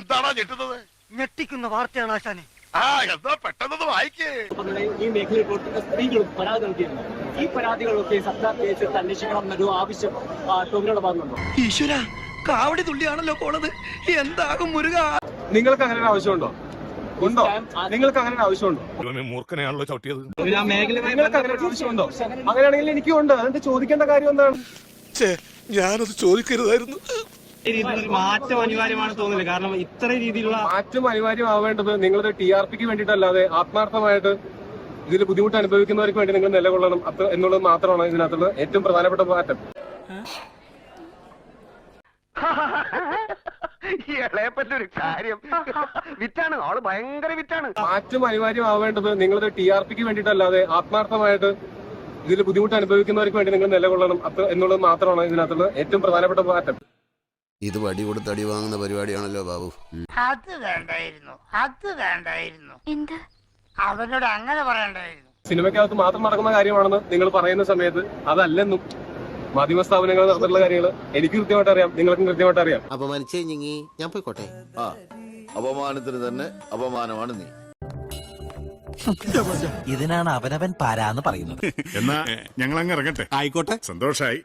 എന്താണോ ഞെട്ടുന്നത്? ഞെട്ടിക്കുന്ന വാർത്തയാണ് ആശാനെ. ആ എന്താ പെട്ടെന്ന് വായിക്കേ. ഈ മേഖലയിൽ പ്രവർത്തിക്കുന്ന സ്ത്രീകളും പരാതി നൽകിയിരുന്നു ഈ പരാതികളൊക്കെ സർക്കാർ കേസെടുത്ത് അന്വേഷിക്കണം എന്നൊരു ആവശ്യം ടോമിനോട് പറഞ്ഞുണ്ടോ ഈശ്വര കാവടി തുള്ളിയാണല്ലോ പോണത്. എന്താകും മുരുക? നിങ്ങൾക്ക് അങ്ങനെ ഒരു ആവശ്യമുണ്ടോ? ഉണ്ടോ? നിങ്ങൾക്ക് അങ്ങനെ ഒരു ആവശ്യമുണ്ടോ? മൂർഖനെയാണല്ലോ ചവിട്ടിയത്. നിങ്ങൾക്ക് അങ്ങനെ ഒരു ആവശ്യമുണ്ടോ? അങ്ങനെയാണെങ്കിൽ എനിക്കും ഉണ്ട്. അതിന്റെ ചോദിക്കേണ്ട കാര്യം എന്താണ്? ഞാനത് ചോദിക്കരുതായിരുന്നു. മാറ്റം അനിവാര്യമാണ് തോന്നുന്നില്ല. കാരണം ഇത്ര രീതിയിലുള്ള മാറ്റം അനിവാര്യമാവേണ്ടത് നിങ്ങളത് ടി ആർ പിക്ക് വേണ്ടിയിട്ടല്ലാതെ ആത്മാർത്ഥമായിട്ട് ഇതിൽ ബുദ്ധിമുട്ട് അനുഭവിക്കുന്നവർക്ക് വേണ്ടി നിങ്ങൾ നിലകൊള്ളണം. അത്ര എന്നുള്ളത് മാത്രമാണ് ഇതിനകത്തുള്ള ഏറ്റവും പ്രധാനപ്പെട്ട മാറ്റം. ഒരു കാര്യം. വിറ്റാണ്. ആൾ ഭയങ്കര വിറ്റാണ്. മാറ്റം അനിവാര്യമാവേണ്ടത് നിങ്ങളത് ടി ആർ പിക്ക് വേണ്ടിയിട്ടല്ലാതെ ആത്മാർത്ഥമായിട്ട് ഇതിൽ ബുദ്ധിമുട്ട് അനുഭവിക്കുന്നവർക്ക് വേണ്ടി നിങ്ങൾ നിലകൊള്ളണം. അത്ര എന്നുള്ളത് മാത്രമാണ് ഇതിനകത്തുള്ള ഏറ്റവും പ്രധാനപ്പെട്ട മാറ്റം. ഇത് വടി കൊടുത്ത് അടി വാങ്ങുന്ന പരിപാടിയാണല്ലോ ബാബു. അത് വേണ്ടായിരുന്നു. അത് വേണ്ടായിരുന്നു. എന്ത്? അവനോട് അങ്ങനെ പറയണ്ടായിരുന്നു. സിനിമയ്ക്കകത്ത് മാത്രം നടക്കുന്ന കാര്യമാണെന്ന് നിങ്ങൾ പറയുന്ന സമയത്ത് അതല്ലെന്നും മാധ്യമ സ്ഥാപനങ്ങൾ നടന്നിട്ടുള്ള കാര്യങ്ങൾ എനിക്ക് കൃത്യമായിട്ട് അറിയാം. നിങ്ങൾക്കും കൃത്യമായിട്ട് അറിയാം. അപമാനിച്ചേ ഞങ്ങി ഞാൻ പോയിക്കോട്ടെ? ആ അപമാനത്തിന് തന്നെ അപമാനമാണ് നീ. ഇതിനാണ് അവനവൻ പാരാന്ന് പറയുന്നത്. എന്നാ ഞങ്ങൾ അങ്ങ് ഇറങ്ങട്ടെ. ആയിക്കോട്ടെ. സന്തോഷായി.